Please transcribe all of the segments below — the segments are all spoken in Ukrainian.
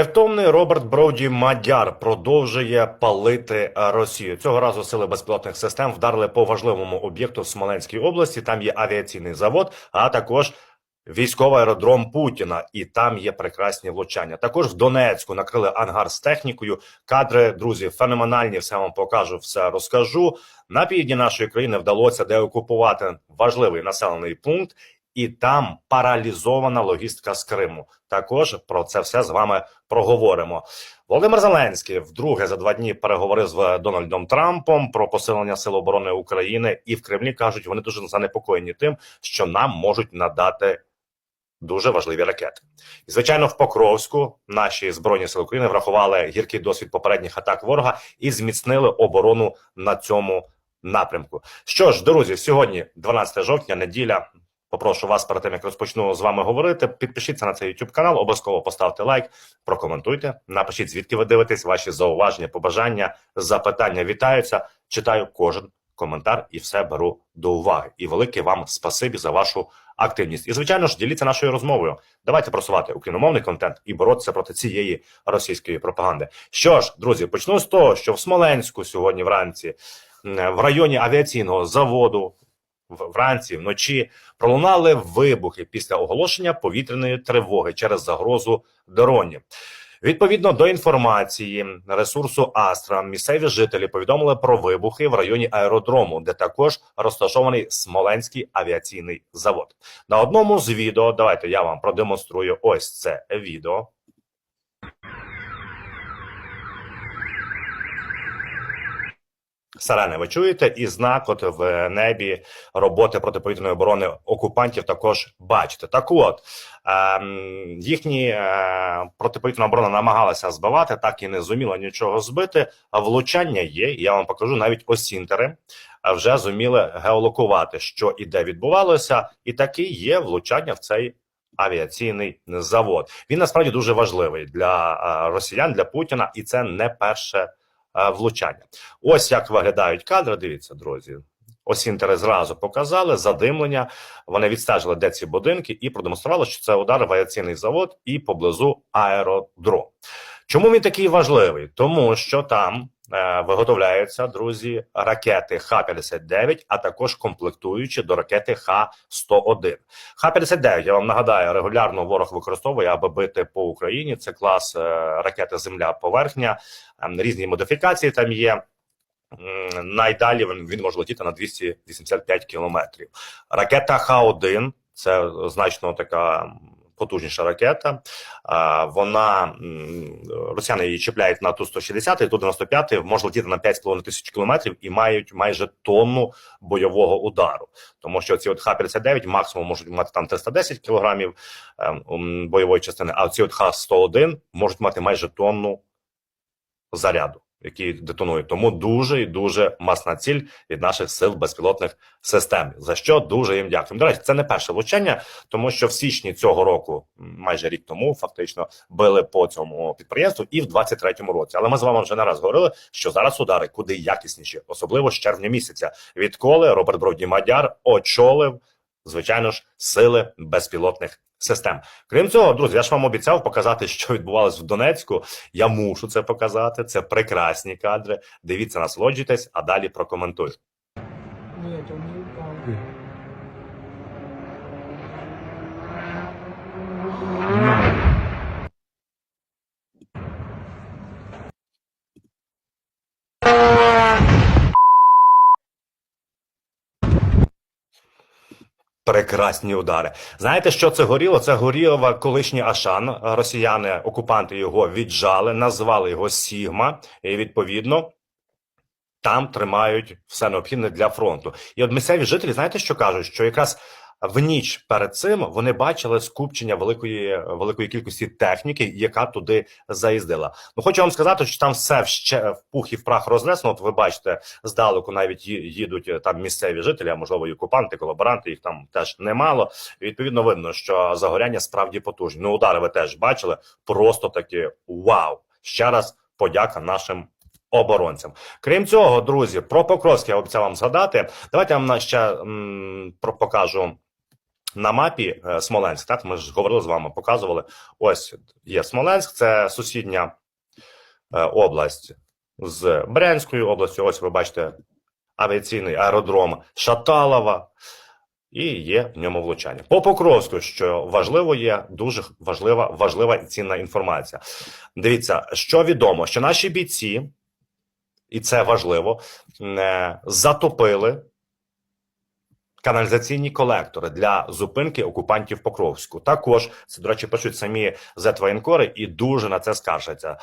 Невтомний Роберт Броуді Мадяр продовжує палити Росію. Цього разу сили безпілотних систем вдарили по важливому об'єкту в Смоленській області. Там є авіаційний завод, а також військовий аеродром Путіна, і там є прекрасні влучання. Також в Донецьку накрили ангар з технікою. Кадри, друзі, феноменальні. Все вам покажу, все розкажу. На півдні нашої країни вдалося деокупувати важливий населений пункт. І там паралізована логістика з Криму. Також про це все з вами проговоримо. Володимир Зеленський вдруге за два дні переговорив з Дональдом Трампом про посилення сил оборони України, і в Кремлі кажуть, вони дуже занепокоєні тим, що нам можуть надати дуже важливі ракети. І звичайно, в Покровську наші збройні сили України врахували гіркий досвід попередніх атак ворога і зміцнили оборону на цьому напрямку. Що ж, друзі, сьогодні, 12 жовтня, неділя. Попрошу вас перед тим, як розпочну з вами говорити. Підпишіться на цей YouTube канал, обов'язково поставте лайк, прокоментуйте. Напишіть, звідки ви дивитесь, ваші зауваження, побажання, запитання вітаються. Читаю кожен коментар і все беру до уваги. І велике вам спасибі за вашу активність. І звичайно ж, діліться нашою розмовою. Давайте просувати україномовний контент і боротися проти цієї російської пропаганди. Що ж, друзі, почну з того, що в Смоленську сьогодні вранці в районі авіаційного заводу. Вранці вночі пролунали вибухи після оголошення повітряної тривоги через загрозу дронів. Відповідно до інформації ресурсу Астра, місцеві жителі повідомили про вибухи в районі аеродрому, де також розташований Смоленський авіаційний завод. На одному з відео давайте я вам продемонструю ось це відео. Сирени, ви чуєте, і знак от в небі роботи протиповітряної оборони окупантів також бачите. Так от ем, їхні е, протиповітряна оборона намагалася збивати, так і не зуміла нічого збити. А влучання є. Я вам покажу навіть осінтери вже зуміли геолокувати, що і де відбувалося, і таки є влучання в цей. Авіаційний завод він насправді дуже важливий для е, росіян, для Путіна, і це не перше влучання. Ось як виглядають кадри. Дивіться, друзі. Осінтери зразу показали задимлення. Вони відстежили, де ці будинки, і продемонстрували, що це удар авіаційний завод і поблизу аеродром. Чому він такий важливий? Тому що там е, виготовляються друзі ракети Х-59, а також комплектуючі до ракети Х-101. Х-59, я вам нагадаю, регулярно ворог використовує, аби бити по Україні. Це клас е, ракети Земля-Поверхня, ем, різні модифікації там є. Найдалі він, він може летіти на 285 кілометрів. Ракета Х-1 це значно така потужніша ракета. Вона росіяни її чіпляють на ту 160 і ту 95 може летіти на 5,5 тисяч кілометрів і мають майже тонну бойового удару. Тому що ці от Х-59 максимум можуть мати там 310 кілограмів ем, бойової частини, а ці от Х-101 можуть мати майже тонну заряду, який детонує. Тому дуже і дуже масна ціль від наших сил безпілотних систем. За що дуже їм дякуємо. До речі, це не перше влучання, тому що в січні цього року, майже рік тому, фактично били по цьому підприємству, і в 23-му році. Але ми з вами вже не раз говорили, що зараз удари куди якісніші, особливо з червня місяця, відколи Роберт Бродні Мадяр очолив звичайно ж, сили безпілотних систем. Крім цього, друзі, я ж вам обіцяв показати, що відбувалось в Донецьку. Я мушу це показати. Це прекрасні кадри. Дивіться, насолоджуйтесь, а далі прокоментую. Ні, то не Прекрасні удари. Знаєте, що це горіло? Це горіло колишній Ашан. Росіяни, окупанти його віджали, назвали його Сігма, і відповідно. Там тримають все необхідне для фронту. І от місцеві жителі, знаєте, що кажуть? Що якраз в ніч перед цим вони бачили скупчення великої великої кількості техніки, яка туди заїздила. Ну хочу вам сказати, що там все ще в пух і в прах рознесено. От ви бачите, здалеку навіть їдуть е, там місцеві жителі, а можливо і окупанти, колаборанти. Їх там теж немало. Відповідно видно, що загоряння справді потужні. Ну удари ви теж бачили. Просто таки вау! Ще раз подяка нашим оборонцям. Крім цього, друзі, про Покровськ я обіцяв вам згадати. Давайте я вам ще м, про покажу на мапі е, Смоленськ. Так, ми ж говорили з вами, показували. Ось є Смоленськ, це сусідня е, область з Брянською областю. Ось ви бачите авіаційний аеродром Шаталова. І є в ньому влучання. По Покровську, що важливо, є дуже важлива, важлива і цінна інформація. Дивіться, що відомо, що наші бійці, і це важливо, е, затопили каналізаційні колектори для зупинки окупантів Покровську. Також це, до речі, пишуть самі зетвоєнкори і дуже на це скаржаться.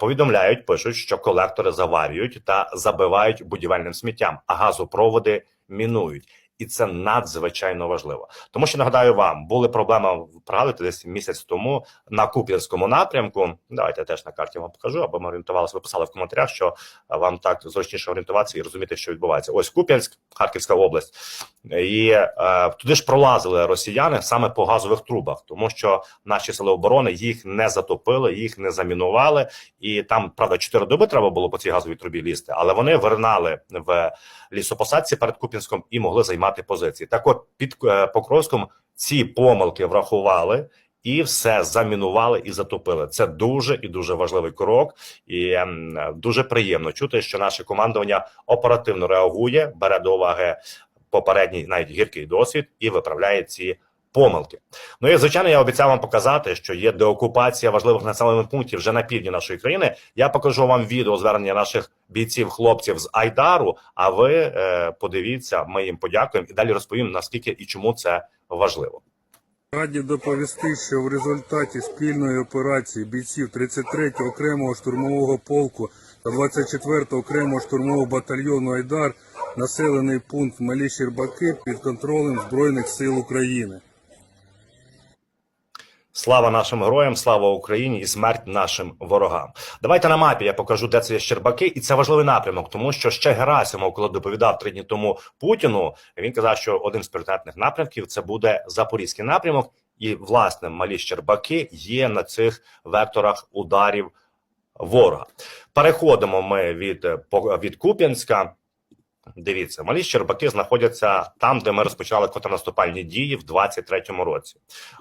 Повідомляють, пишуть, що колектори заварюють та забивають будівельним сміттям, а газопроводи мінують. І це надзвичайно важливо, тому що нагадаю вам, були проблеми пригадуєте, десь місяць тому на Куп'янському напрямку. Давайте я теж на карті вам покажу, аби ми орієнтувалися. Ви писали в коментарях, що вам так зручніше орієнтуватися і розуміти, що відбувається. Ось Куп'янськ, Харківська область, і е, туди ж пролазили росіяни саме по газових трубах, тому що наші сили оборони їх не затопили, їх не замінували, і там правда чотири доби треба було по цій газовій трубі лізти, але вони вирнали в лісопосадці перед Куп'янськом і могли займати позиції. Так, от під е, Покровськом ці помилки врахували. І все замінували і затопили. Це дуже і дуже важливий крок, і ем, дуже приємно чути, що наше командування оперативно реагує, бере до уваги попередній навіть гіркий досвід і виправляє ці помилки. Ну і звичайно, я обіцяв вам показати, що є деокупація важливих населених пунктів вже на півдні нашої країни. Я покажу вам відео звернення наших бійців, хлопців з Айдару. А ви е, подивіться, ми їм подякуємо і далі розповім наскільки і чому це важливо. Раді доповісти, що в результаті спільної операції бійців 33-го окремого штурмового полку та 24-го окремого штурмового батальйону Айдар населений пункт Малі Щербаки під контролем Збройних сил України. Слава нашим героям, слава Україні і смерть нашим ворогам. Давайте на мапі я покажу, де це є Щербаки, і це важливий напрямок, тому що ще Герасимов, коли доповідав три дні тому Путіну, він казав, що один з пріоритетних напрямків це буде Запорізький напрямок, і власне малі Щербаки є на цих векторах ударів ворога. Переходимо ми від, е, від Куп'янська. Дивіться, малі Щербаки знаходяться там, де ми розпочали контрнаступальні дії в 23-му році.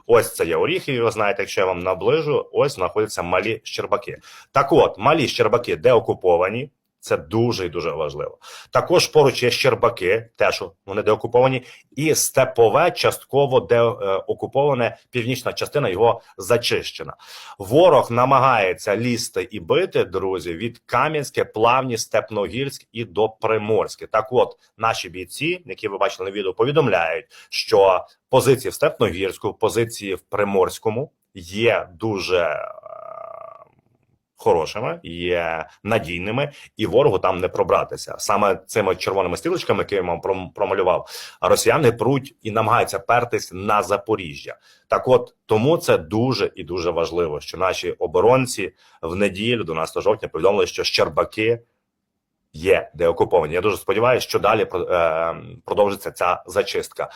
Ось це є Оріхів, ви знаєте, якщо я вам наближу, ось знаходяться малі Щербаки. Так от, малі Щербаки де окуповані, це дуже і дуже важливо. Також поруч є Щербаки, теж вони де окуповані, і степове частково де е, північна частина його зачищена. Ворог намагається лізти і бити, друзі, від Кам'янське, Плавні, Степногірськ і до Приморське. Так от, наші бійці, які ви бачили на відео, повідомляють, що позиції в Степногірську, позиції в Приморському є дуже хорошими, є надійними, і ворогу там не пробратися. Саме цими червоними стрілочками, які я вам промалював, росіяни пруть і намагаються пертись на Запоріжжя. Так, от тому це дуже і дуже важливо, що наші оборонці в неділю, 12 жовтня, повідомили, що Щербаки є деокуповані. Я дуже сподіваюся, що далі е, продовжиться ця зачистка.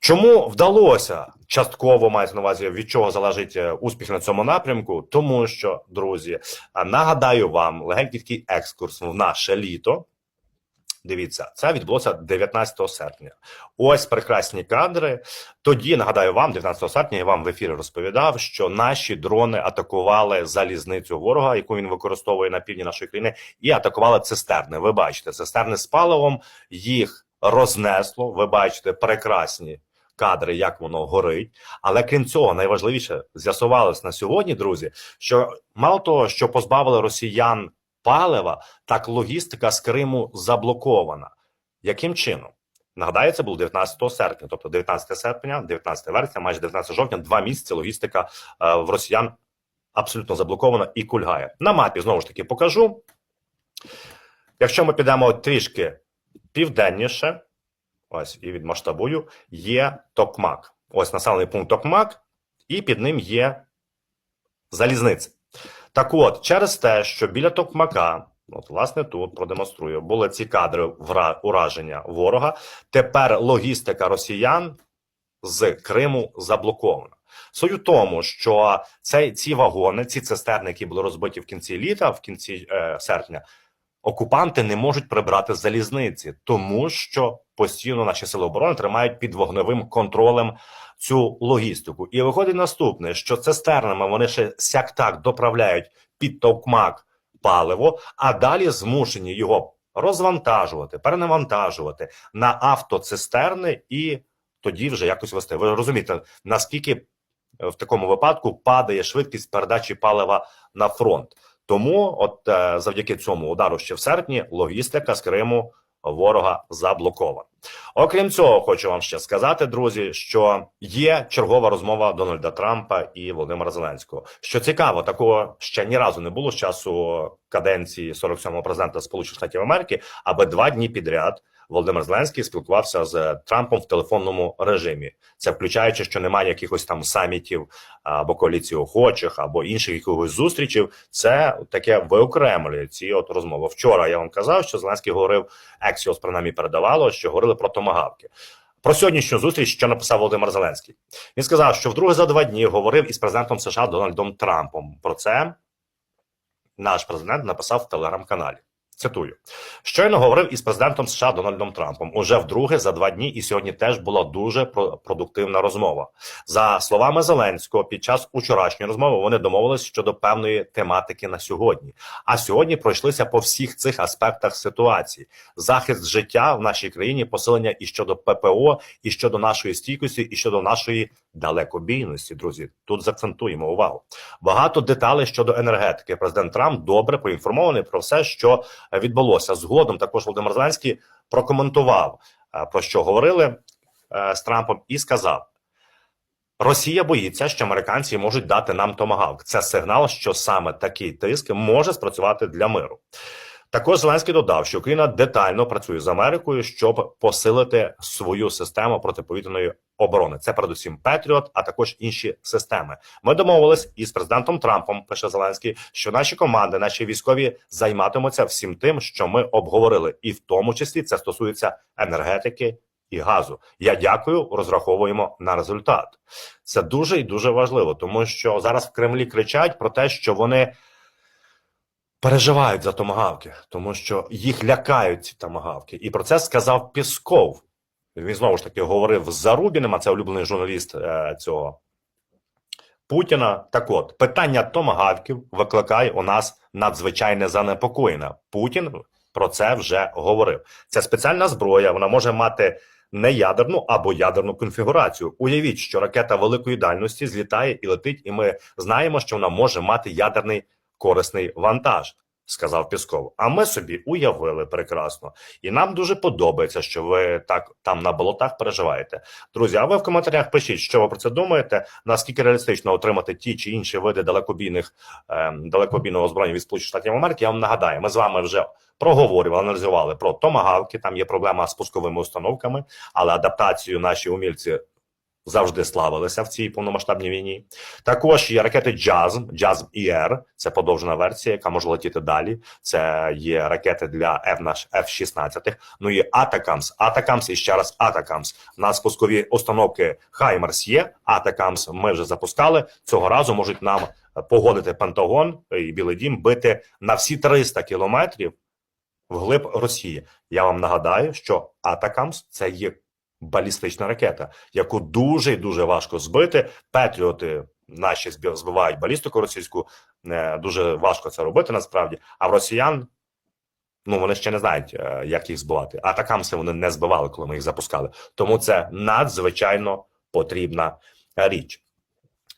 Чому вдалося частково мається на увазі, від чого залежить е, успіх на цьому напрямку? Тому що, друзі, а, нагадаю вам легенький екскурс в наше літо. Дивіться, це відбулося 19 серпня. Ось прекрасні кадри. Тоді нагадаю вам, 19 серпня я вам в ефірі розповідав, що наші дрони атакували залізницю ворога, яку він використовує на півдні нашої країни, і атакували цистерни. Ви бачите, цистерни з паливом їх рознесло. Ви бачите прекрасні кадри, як воно горить. Але крім цього, найважливіше з'ясувалось на сьогодні, друзі, що мало того, що позбавили росіян палива, так логістика з Криму заблокована. Яким чином? Нагадаю, це було 19 серпня, тобто 19 серпня, 19 вересня, майже 19 жовтня, два місяці логістика е, в росіян абсолютно заблокована і кульгає. На мапі знову ж таки покажу. Якщо ми підемо трішки південніше, ось і від масштабую, є Токмак. Ось населений пункт Токмак, і під ним є залізниця. Так от, через те, що біля Токмака, от, власне, тут продемонструю, були ці кадри ураження ворога. Тепер логістика росіян з Криму заблокована. Суть у тому, що цей, ці вагони, ці цистерни, які були розбиті в кінці літа, в кінці е, серпня, окупанти не можуть прибрати залізниці, тому що постійно наші сили оборони тримають під вогневим контролем цю логістику. І виходить наступне, що цистернами вони ще сяк так доправляють під товкмак паливо, а далі змушені його розвантажувати, перенавантажувати на автоцистерни і тоді вже якось вести. Ви розумієте, наскільки в такому випадку падає швидкість передачі палива на фронт. Тому, от е, завдяки цьому удару ще в серпні, логістика з Криму ворога заблокована. Окрім цього, хочу вам ще сказати, друзі, що є чергова розмова Дональда Трампа і Володимира Зеленського. Що цікаво, такого ще ні разу не було з часу каденції 47-го президента Сполучених Штатів Америки, аби два дні підряд Володимир Зеленський спілкувався з Трампом в телефонному режимі. Це включаючи, що немає якихось там самітів або коаліції охочих, або інших якихось зустрічей. Це таке виокремлює ці от розмови. Вчора я вам казав, що Зеленський говорив, Ексіос принаймні передавало, що говорили про томагавки. Про сьогоднішню зустріч, що написав Володимир Зеленський, він сказав, що вдруге за два дні говорив із президентом США Дональдом Трампом. Про це наш президент написав в телеграм-каналі. Цитую, щойно говорив із президентом США Дональдом Трампом. Уже вдруге за два дні, і сьогодні теж була дуже про- продуктивна розмова. За словами Зеленського, під час учорашньої розмови вони домовились щодо певної тематики на сьогодні. А сьогодні пройшлися по всіх цих аспектах ситуації: захист життя в нашій країні, посилення і щодо ППО, і щодо нашої стійкості, і щодо нашої далекобійності. Друзі, тут заакцентуємо увагу. Багато деталей щодо енергетики. Президент Трамп добре поінформований про все, що відбулося. Згодом також Володимир Зеленський прокоментував е, про що говорили е, з Трампом, і сказав: Росія боїться, що американці можуть дати нам томагавк. Це сигнал, що саме такий тиск може спрацювати для миру. Також Зеленський додав, що Україна детально працює з Америкою, щоб посилити свою систему протиповітряної оборони. Це передусім Петріот, а також інші системи. Ми домовились із президентом Трампом. Пише Зеленський, що наші команди, наші військові займатимуться всім тим, що ми обговорили, і в тому числі це стосується енергетики і газу. Я дякую, розраховуємо на результат. Це дуже і дуже важливо, тому що зараз в Кремлі кричать про те, що вони переживають за томагавки, тому що їх лякають ці томагавки. І про це сказав Пісков. Він знову ж таки говорив з Зарубіним, а це улюблений журналіст е, цього Путіна. Так от, питання томагавків викликає у нас надзвичайне занепокоєння. Путін про це вже говорив. Це спеціальна зброя, вона може мати неядерну або ядерну конфігурацію. Уявіть, що ракета великої дальності злітає і летить, і ми знаємо, що вона може мати ядерний корисний вантаж. Сказав Пісков. А ми собі уявили прекрасно, і нам дуже подобається, що ви так там на болотах переживаєте. Друзі, а ви в коментарях пишіть, що ви про це думаєте. Наскільки реалістично отримати ті чи інші види далекобійних ем, далекобійного озброєння від Сполучених Штатів Америки? Я вам нагадаю, ми з вами вже проговорювали, аналізували про томагавки. Там є проблема з пусковими установками, але адаптацію наші умільці завжди славилися в цій повномасштабній війні. Також є ракети JASM, JASM ER, це подовжена версія, яка може летіти далі. Це є ракети для F, F-16. Ну і Атакамс, Атакамс і ще раз Атакамс. У нас пускові установки Хаймерс є. Атакамс ми вже запускали. Цього разу можуть нам погодити Пентагон і Білий Дім бити на всі 300 кілометрів вглиб Росії. Я вам нагадаю, що Атакамс це є балістична ракета, яку дуже і дуже важко збити. Петріоти наші збив- збивають балістику російську. е, Дуже важко це робити насправді. А в росіян ну вони ще не знають, е, як їх збивати. Атакамси вони не збивали, коли ми їх запускали. Тому це надзвичайно потрібна річ.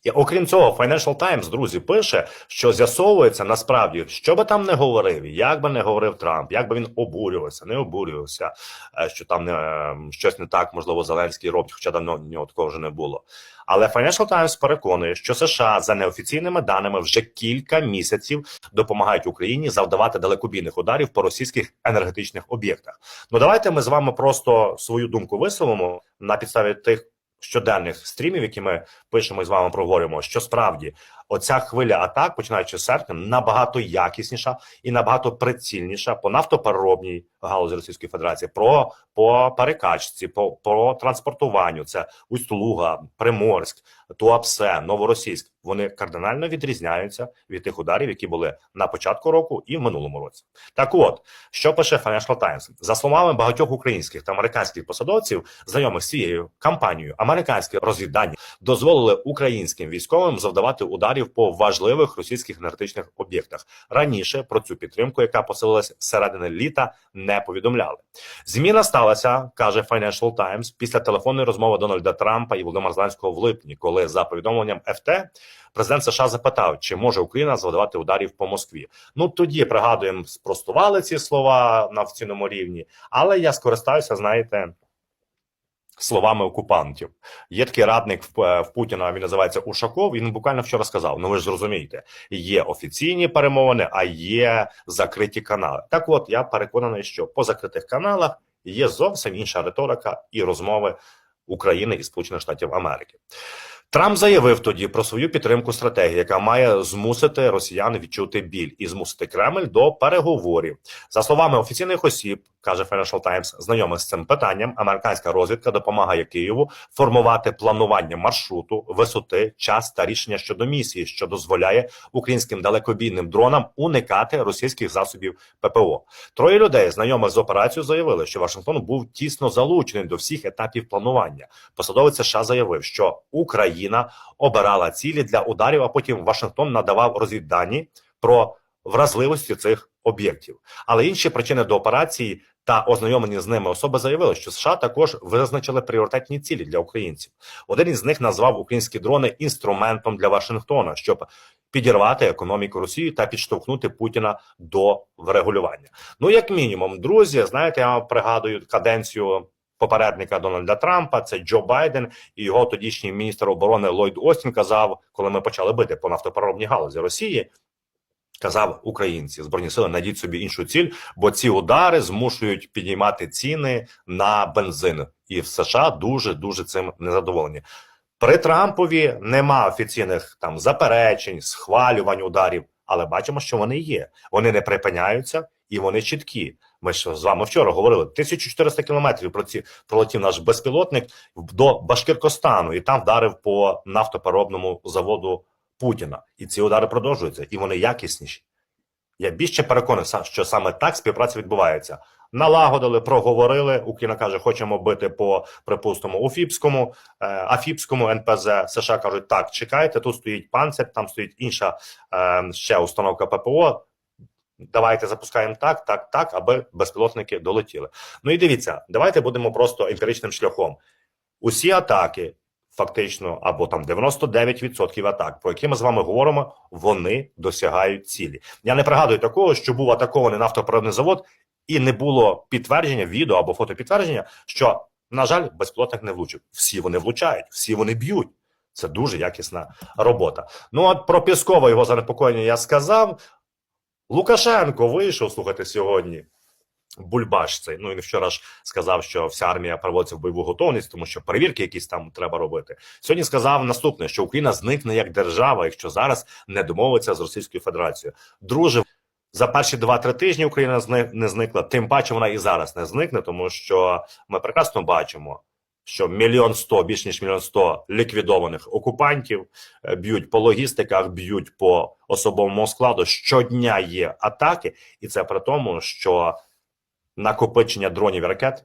І окрім цього, Financial Times, друзі, пише, що з'ясовується насправді, що би там не говорив, як би не говорив Трамп, як би він обурювався, не обурювався, е, що там не, щось не так, можливо, Зеленський робить, хоча давно нього такого вже не було. Але Financial Times переконує, що США за неофіційними даними вже кілька місяців допомагають Україні завдавати далекобійних ударів по російських енергетичних об'єктах. Ну давайте ми з вами просто свою думку висловимо на підставі тих щоденних стрімів, які ми пишемо і з вами проговорюємо, що справді оця хвиля атак, починаючи з серпня, набагато якісніша і набагато прицільніша по нафтопереробній галузі Російської Федерації, про по перекачці, по, по транспортуванню. Це Усть-Луга, Приморськ, Туапсе, Новоросійськ. Вони кардинально відрізняються від тих ударів, які були на початку року і в минулому році. Так, от що пише Financial Times? за словами багатьох українських та американських посадовців, знайомих з цією кампанією, американські розвіддані дозволили українським військовим завдавати ударів по важливих російських енергетичних об'єктах. Раніше про цю підтримку, яка посилилась середини літа, не повідомляли. Зміна сталася, каже Financial Times, після телефонної розмови Дональда Трампа і Володимира Зеленського в липні, коли за повідомленням ФТ президент США запитав, чи може Україна завдавати ударів по Москві. Ну тоді пригадуємо, спростували ці слова на офіційному рівні, але я скористаюся, знаєте. Словами окупантів є такий радник в, е, в Путіна. Він називається Ушаков. Він буквально вчора сказав: Ну ви ж зрозумієте, є офіційні перемовини, а є закриті канали. Так, от я переконаний, що по закритих каналах є зовсім інша риторика і розмови України і Сполучених Штатів Америки. Трамп заявив тоді про свою підтримку стратегії, яка має змусити росіян відчути біль і змусити Кремль до переговорів. За словами офіційних осіб, каже Financial Times, знайомих з цим питанням, американська розвідка допомагає Києву формувати планування маршруту, висоти, час та рішення щодо місії, що дозволяє українським далекобійним дронам уникати російських засобів ППО. Троє людей, знайомих з операцією, заявили, що Вашингтон був тісно залучений до всіх етапів планування. Посадовець США заявив, що Україна обирала цілі для ударів, а потім Вашингтон надавав розвіддані про вразливості цих об'єктів. Але інші причини до операції та ознайомлені з ними особи заявили, що США також визначили пріоритетні цілі для українців. Один із них назвав українські дрони інструментом для Вашингтона, щоб підірвати економіку Росії та підштовхнути Путіна до врегулювання. Ну, як мінімум, друзі, знаєте, я пригадую каденцію. Попередника Дональда Трампа, це Джо Байден і його тодішній міністр оборони Ллойд Остін казав, коли ми почали бити по нафтопереробній галузі Росії. Казав українці збройні сили, найдіть собі іншу ціль, бо ці удари змушують підіймати ціни на бензин, і в США дуже дуже цим незадоволені. При Трампові нема офіційних там заперечень, схвалювань ударів, але бачимо, що вони є. Вони не припиняються і вони чіткі. Ми ж з вами вчора говорили 1400 кілометрів про ці пролетів наш безпілотник до Башкиркостану, і там вдарив по нафтопереробному заводу Путіна. І ці удари продовжуються, і вони якісніші. Я більше переконаний, що саме так співпраця відбувається. Налагодили, проговорили. Україна каже, хочемо бити по припустимо Уфіпському, е, Афіпському НПЗ. США кажуть, так, чекайте, тут стоїть панцир, там стоїть інша е, ще установка ППО. Давайте запускаємо так, так, так, аби безпілотники долетіли. Ну і дивіться, давайте будемо просто емпіричним шляхом. Усі атаки, фактично, або там 99% атак, про які ми з вами говоримо, вони досягають цілі. Я не пригадую такого, що був атакований нафтопереробний завод, і не було підтвердження, відео або фотопідтвердження, що, на жаль, безпілотник не влучив. Всі вони влучають, всі вони б'ють. Це дуже якісна робота. Ну от про Піскова його занепокоєння я сказав. Лукашенко вийшов слухайте сьогодні. Бульбаш цей. Ну він вчора ж сказав, що вся армія проводиться в бойову готовність, тому що перевірки якісь там треба робити. Сьогодні сказав наступне: що Україна зникне як держава, якщо зараз не домовиться з Російською Федерацією. Друже, за перші 2-3 тижні Україна не зникла. Тим паче вона і зараз не зникне, тому що ми прекрасно бачимо. Що мільйон сто, більш ніж мільйон сто ліквідованих окупантів е, б'ють по логістиках, б'ють по особовому складу. Щодня є атаки, і це при тому, що накопичення дронів і ракет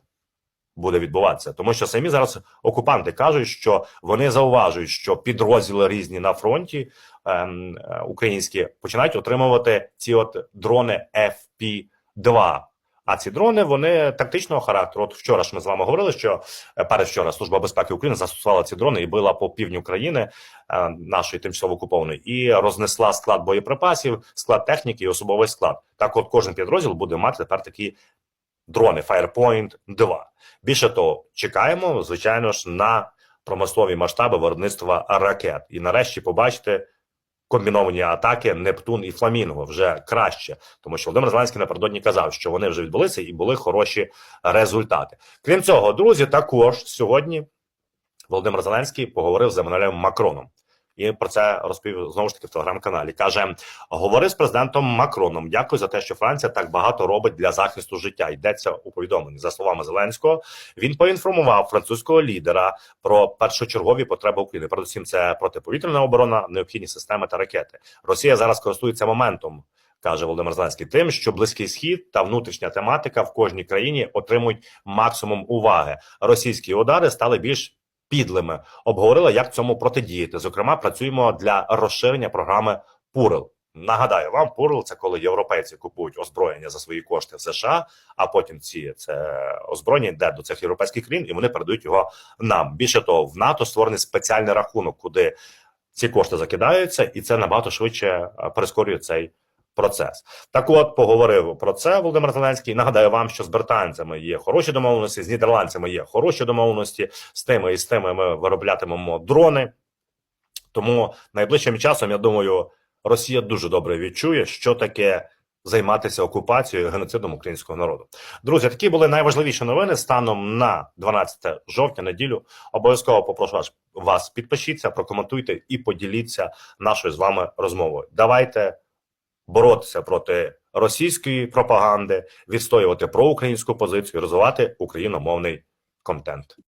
буде відбуватися, тому що самі зараз окупанти кажуть, що вони зауважують, що підрозділи різні на фронті ем, е, українські починають отримувати ці от дрони FP-2. А ці дрони вони тактичного характеру. От вчора ж ми з вами говорили, що е, передвчора служба безпеки України застосувала ці дрони і била по півдню країни е, нашої тимчасово окупованої і рознесла склад боєприпасів, склад техніки і особовий склад. Так, от кожен підрозділ буде мати тепер такі дрони Firepoint 2. Більше того, чекаємо, звичайно ж, на промислові масштаби виробництва ракет. І нарешті побачите комбіновані атаки Нептун і Фламінго вже краще, тому що Володимир Зеленський напередодні казав, що вони вже відбулися і були хороші результати. Крім цього, друзі, також сьогодні Володимир Зеленський поговорив з Еммануелем Макроном. І про це розповів знову ж таки в телеграм-каналі. каже: говорив з президентом Макроном. Дякую за те, що Франція так багато робить для захисту життя. Йдеться у повідомленні за словами Зеленського. Він поінформував французького лідера про першочергові потреби України. Передусім, це протиповітряна оборона, необхідні системи та ракети. Росія зараз користується моментом. Каже Володимир Зеленський, тим, що близький схід та внутрішня тематика в кожній країні отримують максимум уваги. Російські удари стали більш підлими. Обговорили, як цьому протидіяти. Зокрема, працюємо для розширення програми Пурл. Нагадаю вам, Пурл це коли європейці купують озброєння за свої кошти в США, а потім ці це озброєння йде до цих європейських країн, і вони передають його нам. Більше того, в НАТО створений спеціальний рахунок, куди ці кошти закидаються, і це набагато швидше е, прискорює цей процес. Так, от поговорив про це Володимир Зеленський. Нагадаю вам, що з британцями є хороші домовленості, з нідерландцями є хороші домовленості. З тими і з тими ми вироблятимемо дрони. Тому найближчим часом, я думаю, Росія дуже добре відчує, що таке займатися окупацією геноцидом українського народу. Друзі, такі були найважливіші новини станом на 12 жовтня, неділю. Обов'язково попрошу вас- вас підпишіться, прокоментуйте і поділіться нашою з вами розмовою. Давайте боротися проти російської пропаганди, відстоювати проукраїнську позицію, розвивати україномовний контент.